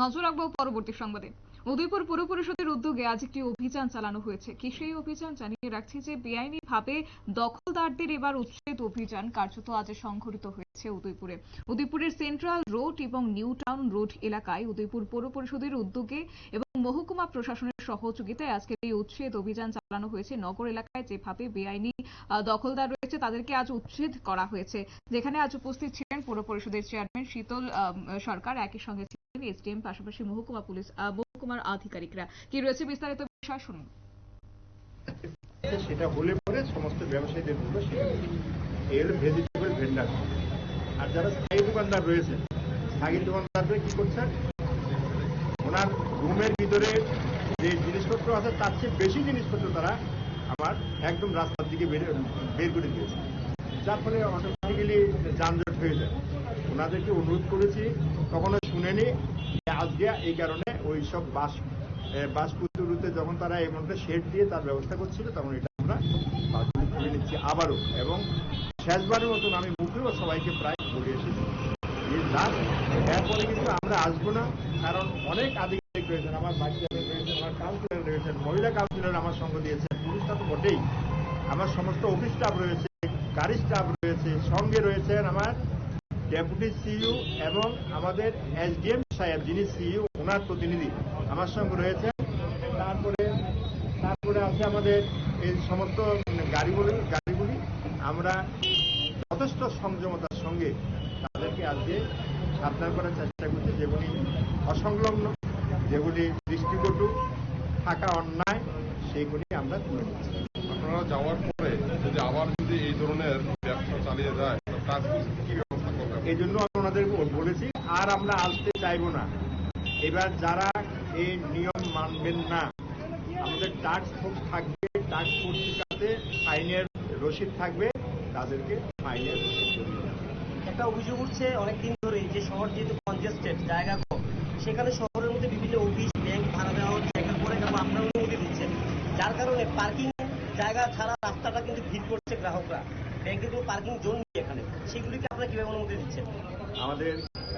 নজর রাখব পরবর্তী সংবাদে। উদয়পুর পুর পরিষদের উদ্যোগে আজ একটি অভিযান চালানো হয়েছে। কি সেই অভিযান জানিয়ে রাখছি যে বেআইনি ভাবে দখলদারদের এবার উচ্ছেদ অভিযান কার্যত আজ সংঘটিত হয়েছে উদয়পুরে। উদয়পুরের সেন্ট্রাল রোড এবং নিউ টাউন রোড এলাকায় উদয়পুর পৌর পরিষদের উদ্যোগে মহকুমা প্রশাসনের সহযোগিতায় আজকের এই উচ্ছেদ অভিযান চালানো হয়েছে। নগর এলাকায় যেভাবে বেআইনি দখলদার রয়েছে, তাদেরকে আজ উচ্ছেদ করা হয়েছে। যেখানে আজ উপস্থিত ছিলেন পৌর পরিষদের চেয়ারম্যান শীতল সরকার। একই সঙ্গে ছিলেন এসডিএম, পাশাপাশি মহকুমা পুলিশ মহকুমার আধিকারিকরা। কি রয়েছে বিস্তারিত বিষয় শুনুন। সেটা হলে পরে সমস্ত ব্যবসায়ীদের জন্য সেটা হলো। Vegetable vendor. আর যারা স্থায়ী দোকানদার রয়েছে, স্থায়ী দোকানদারদের কি করছেন ওনার রুমের ভিতরে যে জিনিসপত্র আছে, তার চেয়ে বেশি জিনিসপত্র তারা আমার একদম রাস্তার দিকে বের করে দিয়েছে। যার ফলে অটোমেটিক্যালি যানজট হয়ে যায়। ওনাদেরকে অনুরোধ করেছি, কখনো শুনেনি আজকে এই কারণে ওই সব বাস বাস পুতুরুতে যখন তারা এই মধ্যে শেড দিয়ে তার ব্যবস্থা করছিল, তখন এটা আমরা বাসগুলি খুলে নিচ্ছি আবারও। এবং শেষবারের মতন আমি মুখেও সবাইকে প্রায় বলে এসেছি এরপরে কিন্তু আমরা আসব না। কারণ অনেক আধিকারিক রয়েছেন, আমার ভাইস চেয়ারম্যান রয়েছেন, আমার কাউন্সিলর রয়েছেন, মহিলা কাউন্সিলর আমার সঙ্গ দিয়েছেন পুরুষটা তো বটেই। আমার সমস্ত অফিস স্টাফ রয়েছে, গাড়ি স্টাফ রয়েছে, সঙ্গে রয়েছেন আমার ডেপুটি সিইও এবং আমাদের এসডিএম সাহেব, যিনি সিইও ওনার প্রতিনিধি আমার সঙ্গে রয়েছেন। তারপরে তারপরে আছে আমাদের এই সমস্ত গাড়িগুলি গাড়িগুলি। আমরা যথেষ্ট সংযমতার সঙ্গে তাদেরকে আজকে সাবধান করার চেষ্টা করছি যেগুলি অসংলগ্ন যেগুলি দৃষ্টিকটু থাকা অন্যায় সেইগুলি আমরা তুলে আপনারা যাওয়ার পরে যদি আবার যদি এই ধরনের ব্যবসা চালিয়ে যায় তার কি ব্যবস্থা করবেন এই জন্য আমি ওনাদের বলেছি আর আমরা আসতে চাইব না। এবার যারা এই নিয়ম মানবেন না আমাদের টাস্ক ফোর্স থাকবে টাস্ক ফোর্সটাতে ফাইনের রসিদ থাকবে তাদেরকে ফাইনের রসিদ একটা অভিযোগ উঠছে অনেকদিন ধরেই যে শহর যেহেতু কনজেস্টেড জায়গা কম সেখানে শহরের মধ্যে বিভিন্ন অফিস ব্যাংক ভাড়া দেওয়া হচ্ছে একটা করে কেন আপনারা অনুমতি দিচ্ছেন। যার কারণে পার্কিং জায়গা ছাড়া রাস্তাটা কিন্তু ভিড় করছে গ্রাহকরা। ব্যাংকে তো পার্কিং জোন নেই এখানে। সেগুলিকে আপনারা কীভাবে অনুমতি দিচ্ছেন? আমাদের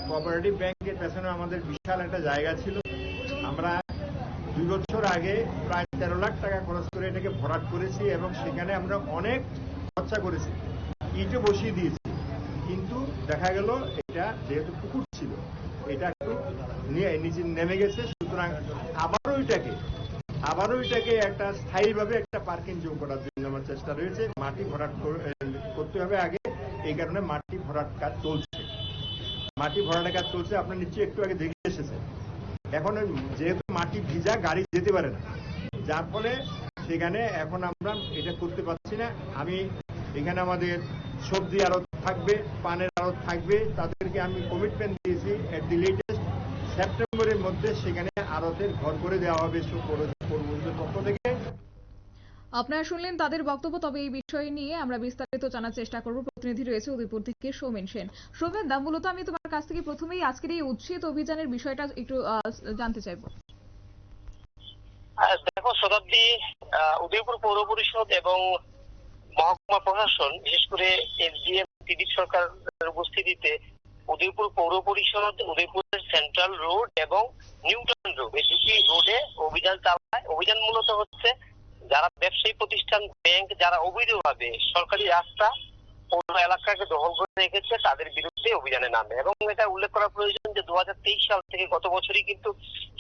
কোঅপারেটিভ ব্যাংকের পেছনে আমাদের বিশাল একটা জায়গা ছিল। আমরা দুই বছর আগে প্রায় তেরো লাখ টাকা খরচ করে এটাকে ভরাট করেছি এবং সেখানে আমরা অনেক খরচা করেছি। ইটে বসিয়ে দিয়েছি। কিন্তু দেখা গেল এটা যেহেতু পুকুর ছিল, এটা একটু নিয়ে নিচে নেমে গেছে, সুতরাং আবারও এটাকে আবারও এটাকে একটা স্থায়ীভাবে একটা পার্কিং যোগ করার জন্য আমার চেষ্টা রয়েছে। মাটি ভরাট করতে হবে আগে। এই কারণে মাটি ভরাট কাজ চলছে। মাটি ভরাটের কাজ চলছে, আপনার নিশ্চয়ই একটু আগে দেখে এসেছে এখন যেহেতু মাটি ভিজা, গাড়ি যেতে পারে না। যার ফলে সেখানে এখন আমরা এটা করতে পারছি না। আমি এখানে আমাদের সবজি আড়ত থাকবে, পানের আড়ত থাকবে। তাদেরকে আমি কমিটমেন্ট দিয়েছি এট দি সেপ্টেম্বরের মধ্যে সেখানে আড়তের ঘর করে দেওয়া হবে পৌরসভার পক্ষ থেকে। আপনারা শুনলেন তাদের বক্তব্য তবে এই বিষয় নিয়ে আমরা বিস্তারিত জানার চেষ্টা করব। প্রতিনিধি রয়েছে উদয়পুর থেকে সৌমেন সেন। সৌমেন দা মূলত আমি তোমার কাছ থেকে প্রথমেই আজকের এই উচ্ছেদ অভিযানের বিষয়টা একটু জানতে চাইব। আহ, দেখো শতাব্দী আহ, উদয়পুর পৌর পরিষদ এবং মহকুমা প্রশাসন বিশেষ করে এসডিএম ত্রিদীপ সরকারের উপস্থিতিতে উদয়পুর পৌর পরিষদ উদয়পুরের সেন্ট্রাল রোড এবং নিউটন রোড এই দুটি রোডে অভিযান চালায়। অভিযান মূলত হচ্ছে যারা ব্যবসায়ী প্রতিষ্ঠান ব্যাংক যারা অবৈধভাবে সরকারি রাস্তা পৌর এলাকাকে দখল করে রেখেছে, তাদের বিরুদ্ধে অভিযানে নামে। এবং এটা উল্লেখ করা প্রয়োজন যে দুহাজার তেইশ সাল থেকে গত বছরই কিন্তু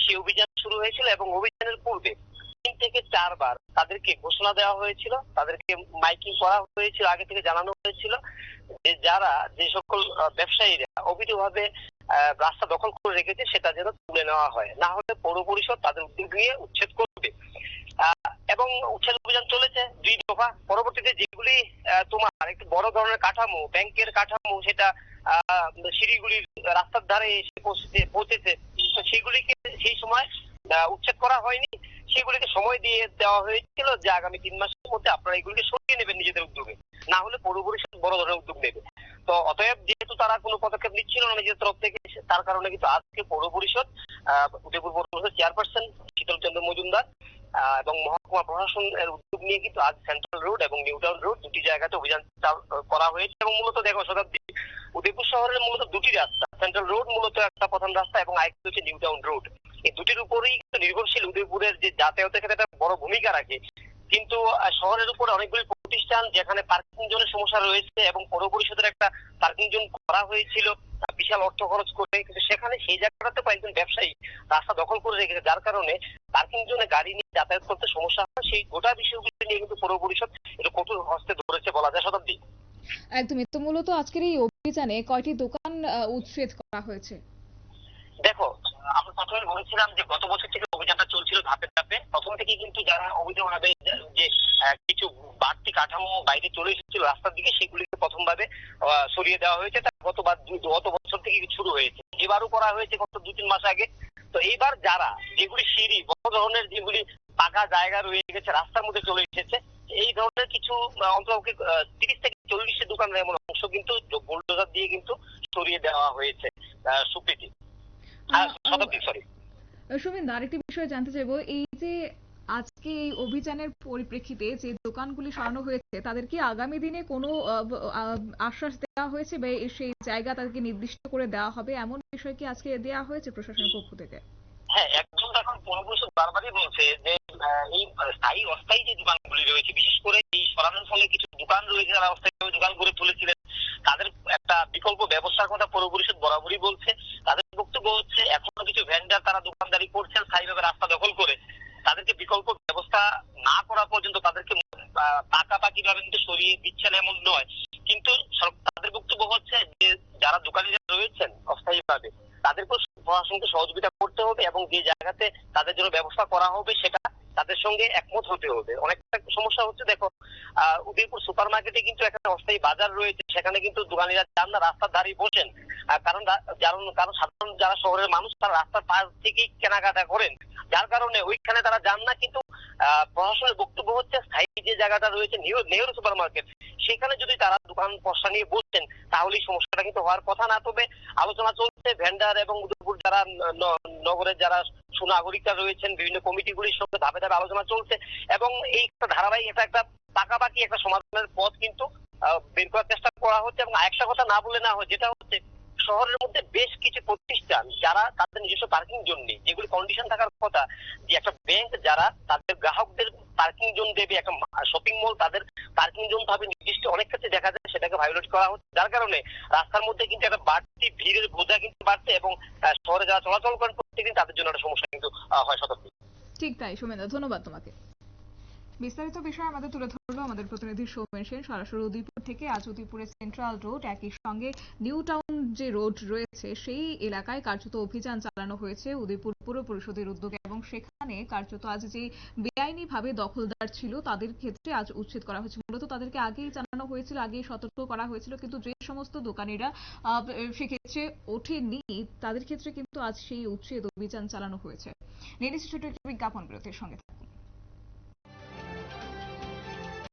সেই অভিযান শুরু হয়েছিল এবং অভিযানের পূর্বে তিন থেকে চারবার তাদেরকে ঘোষণা দেওয়া হয়েছিল, তাদেরকে মাইকিং করা হয়েছিল, আগে থেকে জানানো হয়েছিল যে যারা যে সকল ব্যবসায়ীরা অবৈধভাবে রাস্তা দখল করে রেখেছে, সেটা যেন তুলে নেওয়া হয়। না হলে পৌর পরিষদ তাদের উদ্যোগ নিয়ে উচ্ছেদ করবে। এবং উচ্ছেদ অভিযান চলেছে দুই দফা। পরবর্তীতে যেগুলি তোমার একটু বড় ধরনের কাঠামো, ব্যাংকের কাঠামো, সেটা সিঁড়িগুলির রাস্তার ধারে এসে পৌঁছেছে সেগুলিকে সেই সময় উচ্ছেদ করা হয়নি। সেগুলিকে সময় দিয়ে দেওয়া হয়েছিল যে আগামী তিন মাসের মধ্যে আপনারা এগুলিকে সরিয়ে নেবেন নিজেদের উদ্যোগে। না হলে পৌর পরিষদ বড় ধরনের উদ্যোগ নেবে। তো অতএব যেহেতু তারা কোনো পদক্ষেপ নিচ্ছিল না নিজের তরফ থেকে তার কারণে কিন্তু আজকে পৌর পরিষদ উদয়পুর পৌর পরিষদ চেয়ারপারসন শীতল চন্দ্র মজুমদার এবং মহকুমা প্রশাসনের উদ্যোগ নিয়ে কিন্তু আজ সেন্ট্রাল রোড এবং নিউ টাউন রোড দুটি জায়গাতে অভিযান করা হয়েছে এবং মূলত দেখো শতাব্দী, উদয়পুর শহরের মূলত দুটি রাস্তা, সেন্ট্রাল রোড মূলত একটা প্রধান রাস্তা এবং আরেকটি হচ্ছে নিউ টাউন রোড। এই দুটির উপরেই কিন্তু নির্ভরশীল উদয়পুরের যে যাতায়াতের ক্ষেত্রে একটা বড় ভূমিকা রাখে কিন্তু শহরের উপরে অনেকগুলি প্রতিষ্ঠান যেখানে পার্কিং জোনের সমস্যা রয়েছে এবং পৌর পরিষদের একটা পার্কিং জোন করা হয়েছিল বিশাল অর্থ খরচ করে কিন্তু সেখানে সেই জায়গাটাতে কয়েকজন ব্যবসায়ী রাস্তা দখল করে রেখেছে যার কারণে পার্কিং জোনে গাড়ি নিয়ে যাতায়াত করতে সমস্যা হয়। সেই গোটা বিষয়গুলি নিয়ে কিন্তু পৌর পরিষদ এটা কঠোর হস্তে ধরেছে বলা যায় শতাব্দী। একদমই তো মূলত আজকের এই অভিযানে কয়টি দোকান উচ্ছেদ করা হয়েছে? দেখো আমরা প্রথমে বলেছিলাম যে গত বছর থেকে অভিযানটা চলছিল ধাপে ধাপে। প্রথম থেকে কিন্তু যারা অবৈধভাবে যে কিছু বাড়তি কাঠামো বাইরে চলে এসেছিল রাস্তার দিকে সেগুলিকে প্রথমভাবে সরিয়ে দেওয়া হয়েছে। তা গতবার গত বছর থেকে শুরু হয়েছে। এবারও করা হয়েছে গত দু তিন মাস আগে। তো এইবার যারা যেগুলি সিঁড়ি বড় ধরনের যেগুলি পাকা জায়গা রয়ে গেছে রাস্তার মধ্যে চলে এসেছে এই ধরনের কিছু অন্তত তিরিশ থেকে চল্লিশটি দোকানের এমন অংশ কিন্তু বুলডোজার দিয়ে কিন্তু সরিয়ে দেওয়া হয়েছে সুপ্রীতি। শতাব্দী সরি সুমিন্দা আরেকটি বিষয় জানতে চাইব। এই যে আজকে এই অভিযানের পরিপ্রেক্ষিতে যে দোকানগুলি সরানো হয়েছে তাদের কি আগামী দিনে কোনো আশ্বাস দেওয়া হয়েছে বা সেই জায়গা তাদেরকে নির্দিষ্ট করে দেওয়া হবে? এমন বিষয় কি আজকে দেওয়া হয়েছে প্রশাসনের পক্ষ থেকে? হ্যাঁ এখন বারবারই বলছে যে এই স্থায়ী, অস্থায়ী যে দোকানগুলি রয়েছে, বিশেষ করে এই সরানোর ফলে কিছু দোকান রয়েছে যারা অস্থায়ীভাবে দোকান করে তুলেছিলেন, তাদের একটা বিকল্প ব্যবস্থার কথা পৌর পরিষদ বরাবরই বলছে। তাদের বক্তব্য হচ্ছে, এখনও কিছু ভেন্ডার তারা দোকানদারি করছেন, স্থায়ীভাবে রাস্তা দখল করে। তাদেরকে বিকল্প ব্যবস্থা না করা পর্যন্ত তাদেরকে পাকাপাকি ভাবে কিন্তু সরিয়ে দিচ্ছেন এমন নয়। কিন্তু তাদের বক্তব্য হচ্ছে যে, যারা দোকানিরা রয়েছেন অস্থায়ীভাবে, তাদেরকেও প্রশাসনকে সহযোগিতা করতে হবে এবং যে জায়গাতে তাদের জন্য ব্যবস্থা করা হবে সেটা তাদের সঙ্গে একমত হতে হবে। অনেকটা সমস্যা হচ্ছে, দেখো উদয়পুর সুপার মার্কেটে কিন্তু একটা অস্থায়ী বাজার রয়েছে। সেখানে কিন্তু দোকানিরা যান না, রাস্তার ধারে বসেন। কারণ রা- কারণ সাধারণ যারা শহরের মানুষ, তারা রাস্তার পাশ থেকেই কেনাকাটা করেন। যার কারণে ওইখানে তারা যান না, কিন্তু প্রশাসনের বক্তব্য হচ্ছে স্থায়ী যে জায়গাটা রয়েছে, নেহরু সুপার মার্কেট সেখানে যদি তারা দোকান পশা নিয়ে বসছেন তাহলে সমস্যাটা কিন্তু হওয়ার কথা না। তবে আলোচনা চলছে ভেন্ডার এবং উদয়পুর যারা নগরের যারা সুনাগরিকরা রয়েছেন, বিভিন্ন কমিটিগুলির সঙ্গে ধাপে ধাপে আলোচনা চলছে এবং এই একটা ধারাবাহিক এটা একটা পাকাপাকি একটা সমাধানের পথ কিন্তু বের করার চেষ্টা করা হচ্ছে। এবং আরেকটা কথা না বলে না হয়, যেটা হচ্ছে শহরের মধ্যে বেশ কিছু প্রতিষ্ঠান যারা তাদের নিজস্ব পার্কিং জোন নেই। যেগুলি কন্ডিশন থাকার কথা যে একটা ব্যাংক যারা তাদের গ্রাহকদের পার্কিং জোন দেবে, একটা শপিং মল তাদের পার্কিং জোন ভাবে নির্দিষ্ট অনেক ক্ষেত্রে দেখা যায় সেটাকে ভায়োলেট করা হচ্ছে। যার কারণে রাস্তার মধ্যে কিন্তু একটা বাড়তি ভিড়ের বোঝা কিন্তু বাড়ছে এবং শহরে যারা চলাচল করেন প্রত্যেকদিন তাদের জন্য একটা সমস্যা কিন্তু হয় শতাব্দী ঠিক তাই সুমেন্দা ধন্যবাদ তোমাকে। বিস্তারিত বিষয় আমাদের তুলে ধরলো আমাদের প্রতিনিধি সৌমেন সেন। সরাসরি উদয়পুর থেকে আজ উদয়পুরের সেন্ট্রাল রোড একই সঙ্গে নিউ টাউন যে রোড রয়েছে, সেই এলাকায় কার্যত অভিযান চালানো হয়েছে উদয়পুর পুর পরিষদের উদ্যোগে এবং সেখানে কার্যত আজ যে বেআইনি ভাবে দখলদার ছিল তাদের ক্ষেত্রে আজ উচ্ছেদ করা হয়েছে। মূলত তাদেরকে আগেই জানানো হয়েছিল, আগেই সতর্ক করা হয়েছিল, কিন্তু যে সমস্ত দোকানিরা সেক্ষেত্রে ওঠেনি তাদের ক্ষেত্রে কিন্তু আজ সেই উচ্ছেদ অভিযান চালানো হয়েছে। নিচ্ছি ছোট একটি বিজ্ঞাপন বিরতির সঙ্গে থাকুন।